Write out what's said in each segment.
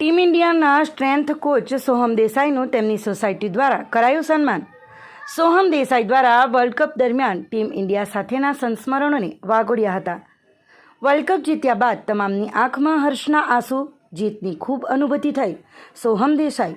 Team ઇન્ડિયાના strength coach Soham દેસાઈનું તેમની society દ્વારા કરાયું સન્માન. સોહમ દેસાઈ દ્વારા વર્લ્ડ કપ દરમિયાન ટીમ ઇન્ડિયા સાથેના સંસ્મરણોને વાગોડ્યા હતા. વર્લ્ડ કપ જીત્યા બાદ તમામની આંખમાં હર્ષના આંસુ, જીતની ખૂબ અનુભૂતિ થઈ. સોહમ દેસાઈ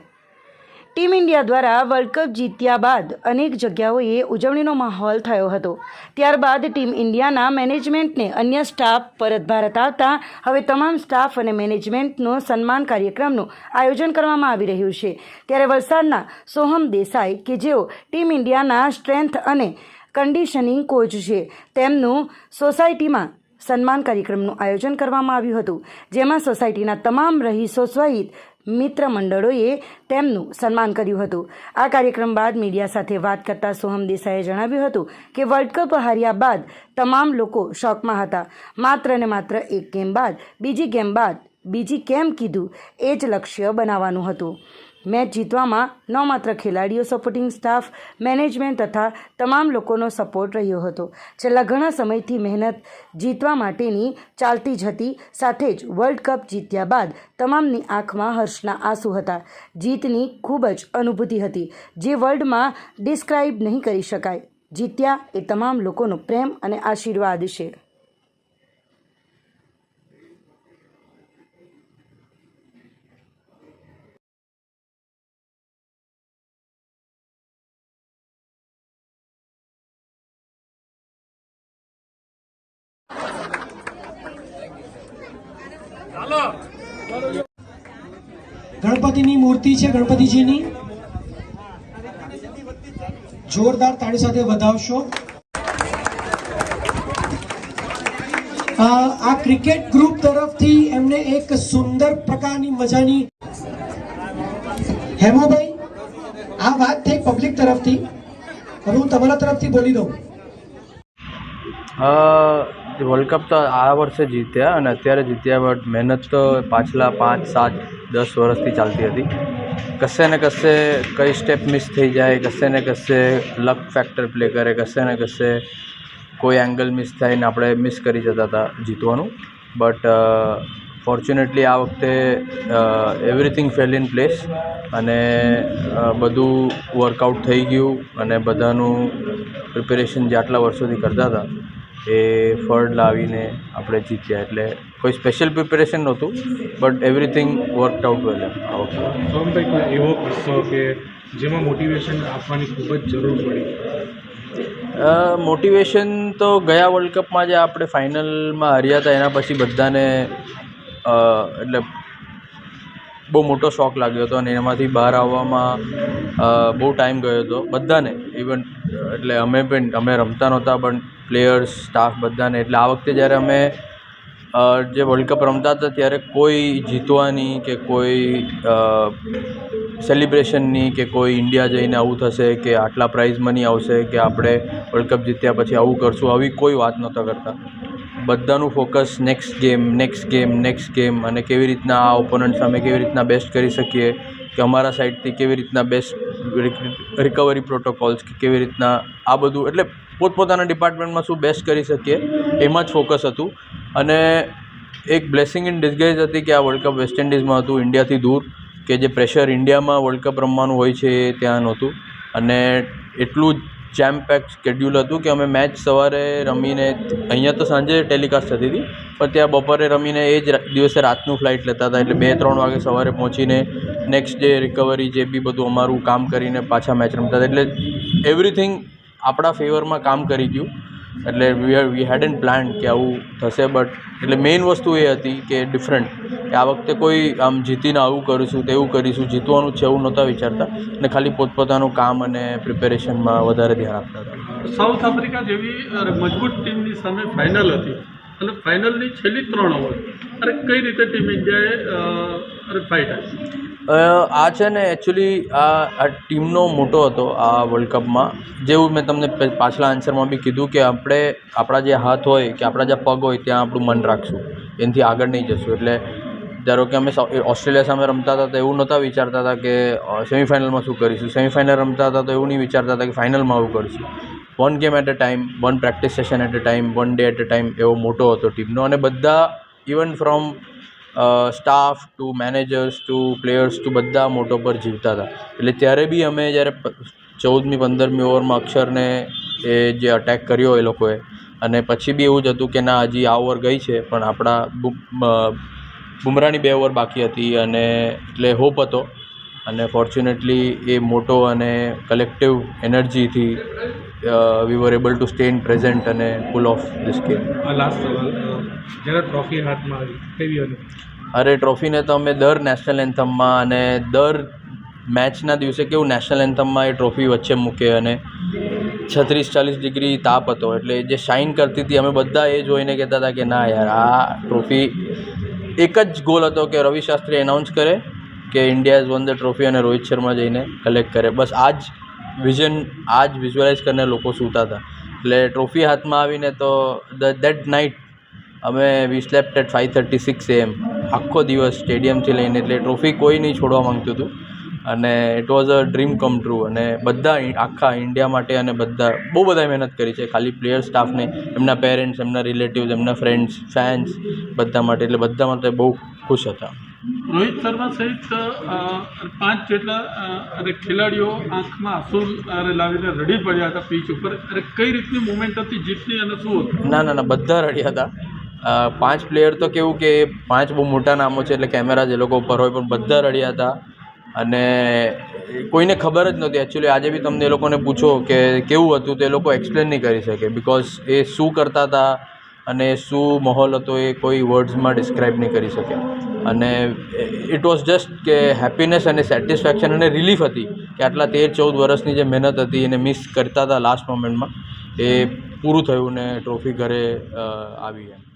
ટીમ ઇન્ડિયા દ્વારા વર્લ્ડ કપ જીત્યા બાદ અનેક જગ્યાઓએ ઉજવણીનો માહોલ થયો હતો. ત્યારબાદ ટીમ ઇન્ડિયાના મેનેજમેન્ટને અન્ય સ્ટાફ પરત ભારત આવતા હવે તમામ સ્ટાફ અને મેનેજમેન્ટનો સન્માન કાર્યક્રમનું આયોજન કરવામાં આવી રહ્યું છે. ત્યારે વલસાડના સોહમ દેસાઈ, કે જેઓ ટીમ ઇન્ડિયાના સ્ટ્રેન્થ અને કન્ડિશનિંગ કોચ છે, તેમનું સોસાયટીમાં સન્માન કાર્યક્રમનું આયોજન કરવામાં આવ્યું હતું, જેમાં સોસાયટીના તમામ રહીશો સહિત મિત્ર મંડળોએ તેમનું સન્માન કર્યું હતું. આ કાર્યક્રમ બાદ મીડિયા સાથે વાત કરતા સોહમ દેસાઈએ જણાવ્યું હતું કે વર્લ્ડ કપ હાર્યા બાદ તમામ લોકો શોકમાં હતા. માત્ર ને માત્ર એક ગેમ બાદ, બીજી ગેમ બાદ, બીજી કેમ કીધું એ જ લક્ષ્ય બનાવવાનું હતું. મેચ જીતવામાં ન માત્ર ખેલાડીઓ સપોર્ટિંગ સ્ટાફ મેનેજમેન્ટ તથા તમામ લોકોનો સપોર્ટ રહ્યો હતો. છેલ્લા ઘણા સમયથી મહેનત જીતવા માટેની ચાલતી જ હતી. સાથે જ વર્લ્ડ કપ જીત્યા બાદ તમામની આંખમાં હર્ષના આંસુ હતા. જીતની ખૂબ જ અનુભૂતિ હતી, જે વર્લ્ડમાં ડિસ્ક્રાઇબ નહીં કરી શકાય. જીત્યા એ તમામ લોકોનો પ્રેમ અને આશીર્વાદ છે. ગણપતિની મૂર્તિ છે ગણપતિજીની. જોરદાર તાળી સાથે વધાવશો. આ ક્રિકેટ ગ્રુપ તરફથી એમને એક સુંદર પ્રકારની મજાની હેમોભાઈ, આ વાત થઈ પબ્લિક તરફથી. હું તમારા તરફથી બોલી દઉં. વર્લ્ડ કપ તો આ વર્ષે જીત્યા અને અત્યારે જીત્યા બટ મહેનત તો પાછલા પાંચ, સાત, દસ વર્ષથી ચાલતી હતી. કશે ને કશે કઈ સ્ટેપ મિસ થઈ જાય, કશે ને કશે લક ફેક્ટર પ્લે કરે, કશે ને કશે કોઈ એંગલ મિસ થાય ને આપણે મિસ કરી જતા હતા જીતવાનું. બટ ફોર્ચ્યુનેટલી આ વખતે એવરીથિંગ ફેલ ઇન પ્લેસ અને બધું વર્કઆઉટ થઈ ગયું અને બધાનું પ્રિપેરેશન જે આટલા વર્ષોથી કરતા હતા એ ફળ લાવીને આપણે જીત્યા. એટલે કોઈ સ્પેશિયલ પ્રિપેરેશન નહોતું but everything worked out well આ વખતે સોમભાઈ કોઈ એવો કિસ્સો કે જેમાં મોટિવેશન આપવાની ખૂબ જ જરૂર પડી? મોટિવેશન તો ગયા વર્લ્ડ કપમાં જે આપણે ફાઇનલમાં હાર્યા હતા. એના પછી બધાને એટલે બહુ મોટો શોક લાગ્યો હતો અને એમાંથી બહાર આવવામાં બહુ ટાઈમ ગયો હતો. બધાને ઇવન એટલે અમે પણ અમે રમતા નહોતા પણ પ્લેયર્સ, સ્ટાફ બધાને. એટલે આ વખતે જ્યારે અમે જે વર્લ્ડ કપ રમતા હતા, ત્યારે કોઈ જીતવાની કે કોઈ સેલિબ્રેશનની કે કોઈ ઇન્ડિયા જઈને આવું થશે કે આટલા પ્રાઇઝ મની આવશે કે આપણે વર્લ્ડ કપ જીત્યા પછી આવું કરશું, આવી કોઈ વાત નહોતા કરતા. બધાનું focus next game next game next game અને કેવી રીતના આ ઓપોનન્ટ સામે કેવી રીતના બેસ્ટ કરી શકીએ, કે અમારા સાઈડથી કેવી રીતના બેસ્ટ રિકવરી પ્રોટોકોલ્સ કે કેવી રીતના આ બધું, એટલે પોતપોતાના ડિપાર્ટમેન્ટમાં શું બેસ્ટ કરી શકીએ, એમાં જ ફોકસ હતું. અને એક બ્લેસિંગ ઇન ડિસગાઇઝ હતી કે આ વર્લ્ડ કપ વેસ્ટ ઇન્ડિઝમાં હતું ઇન્ડિયાથી દૂર, કે જે પ્રેશર ઇન્ડિયામાં વર્લ્ડ કપ રમવાનું હોય છે એ ત્યાં નહોતું. અને એટલું જેમ પેક સ્કેડ્યુલ હતું કે અમે મેચ સવારે રમીને, અહીંયા તો સાંજે ટેલિકાસ્ટ થતી હતી, પણ ત્યાં બપોરે રમીને એ જ દિવસે રાતનું ફ્લાઇટ લેતા હતા, એટલે બે ત્રણ વાગે સવારે પહોંચીને નેક્સ્ટ ડે રિકવરી જે બી બધું અમારું કામ કરીને પાછા મેચ રમતા એટલે એવરીથિંગ આપણા ફેવરમાં કામ કરી ગયું. એટલે વી વી હેડ એન પ્લાન કે આવું થશે બટ એટલે મેઇન વસ્તુ એ હતી કે ડિફરન્ટ કે આ વખતે કોઈ આમ જીતીને આવું કરીશું તેવું કરીશું, જીતવાનું છે એવું નહોતા વિચારતા. અને ખાલી પોતપોતાનું કામ અને પ્રિપેરેશનમાં વધારે ધ્યાન આપતા હતા. સાઉથ આફ્રિકા જેવી મજબૂત ટીમની સામે ફાઇનલ હતી. અને ફાઇનલની છેલ્લી ત્રણ ઓવર અરે, કઈ રીતે ટીમ ઇન્ડિયાએ ફાઇટ આપી આ છે ને એકચ્યુઅલી આ આ ટીમનો મોટો હતો આ વર્લ્ડ કપમાં જેવું મેં તમને પાછલા આન્સરમાં બી કીધું કે આપણે, આપણા જે હાથ હોય કે આપણા જે પગ હોય ત્યાં આપણું મન રાખશું. એનાથી આગળ નહીં જશું. એટલે ધારો કે અમે ઓસ્ટ્રેલિયા સામે રમતા હતા તો એવું નહોતા વિચારતા હતા કે સેમિફાઇનલમાં શું કરીશું. સેમિફાઇનલ રમતા હતા તો એવું નહીં વિચારતા હતા કે ફાઇનલમાં આવું કરીશું. One game at a time one practice session at a time one day at a time એવો મોટો હતો ટીમનો. અને બધા even from staff to managers to players to બધા મોટો પર જીવતા હતા. એટલે ત્યારે બી અમે જ્યારે ચૌદમી પંદરમી ઓવરમાં અક્ષરને એ જે અટેક કર્યો એ લોકોએ અને પછી બી એવું જ હતું કે ના હજી આ ઓવર ગઈ છે પણ આપણા બુ- અ, બે ઓવર બાકી હતી અને એટલે હોપ હતો. અને ફોર્ચ્યુનેટલી એ મોટો અને collective એનર્જીથી we were able to stay in present અને pull off this game last સવાલ જ્યારે ટ્રોફી હાથમાં આવી કેવી અરે ટ્રોફીને તો અમે દર નેશનલ એન્થમમાં અને દર મેચના દિવસે કેવું નેશનલ એન્થમમાં એ ટ્રોફી વચ્ચે મૂકે અને છત્રીસ ચાલીસ ડિગ્રી તાપ હતો. એટલે જે શાઇન કરતી હતી અમે બધા એ જોઈને કહેતા હતા કે ના યાર આ ટ્રોફી એક જ ગોલ હતો કે રવિ શાસ્ત્રી એનાઉન્સ કરે કે India is won the trophy અને રોહિત શર્મા જઈને કલેક્ટ કરે. બસ આ જ વિઝન આ જ વિઝ્યુઅલાઇઝ કરીને લોકો સૂતા હતા. એટલે ટ્રોફી હાથમાં આવીને તો ધ દેટ નાઇટ અમે we slept at five thirty six AM આખો દિવસ સ્ટેડિયમથી લઈને, એટલે ટ્રોફી કોઈ નહીં છોડવા માંગતું હતું. અને it was a dream come true અને બધા આખા ઇન્ડિયા માટે અને બધા, બહુ બધા મહેનત કરી છે. ખાલી પ્લેયર સ્ટાફને એમના પેરેન્ટ્સ એમના રિલેટિવ્સ એમના ફ્રેન્ડ્સ ફેન્સ બધા માટે. એટલે બધા માટે બહુ ખુશ હતા. રોહિત શર્મા સહિત પાંચ જેટલા અરે ખેલાડીઓ આંખમાં આંસુ લાવીને રડી પડ્યા હતા પીચ ઉપર. અરે કઈ રીતની મુમેન્ટ હતી, જીતની અને શું હતું? ના ના ના, બધા રડ્યા હતા. પાંચ પ્લેયર તો કેવું કે પાંચ બહુ મોટા નામો છે, એટલે કેમેરા જે લોકો ઉપર હોય, પણ બધા રડ્યા હતા. અને કોઈને ખબર જ નહોતી. એકચ્યુઅલી આજે બી તમને એ લોકોને પૂછો કે કેવું હતું, તો લોકો એક્સપ્લેન નહીં કરી શકે. બિકોઝ એ શું કરતા હતા અને શું માહોલ હતો એ કોઈ વર્ડ્સમાં ડિસ્ક્રાઇબ નહીં કરી શકે. અને ઇટ વોઝ જસ્ટ કે હેપીનેસ અને સેટિસ્ફેક્શન અને રિલીફ હતી કે આટલા તેર, ચૌદ વર્ષની જે મહેનત હતી એને મિસ કરતા હતા લાસ્ટ મોમેન્ટમાં એ પૂરું થયું ને ટ્રોફી ઘરે આવી એમ.